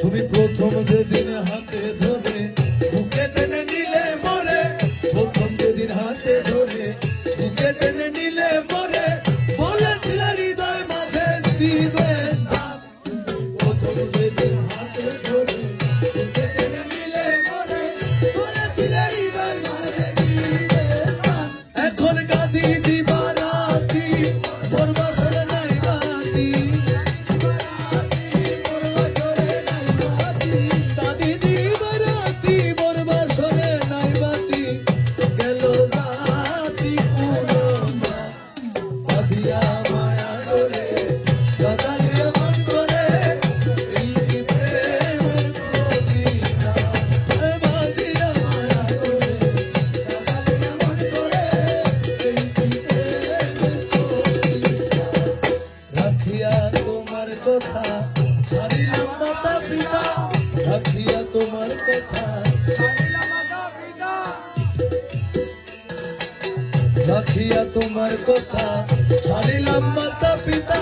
তুমি প্রথম যেদিন হাতে ধরে, বুকে টেনে নিলে মরে, প্রথম যেদিন হাতে ধরে, বুকে টেনে নিলে মরে বলেছিলে হৃদয় মাঝে দিবে স্থান। প্রথম যেদিন হাতে ধরে টেনে নিলে মরে বলেছিলে হৃদয় মাঝে দিবে স্থান। এখন গাদি দিবা রাতি বাতি রাখিয়া তোমার কথা, ছাড়িলাম মাতা পিতা, রাখিয়া তোমার কথা। রাখিয়া তোমার কথা, ছাড়িলাম মাতা পিতা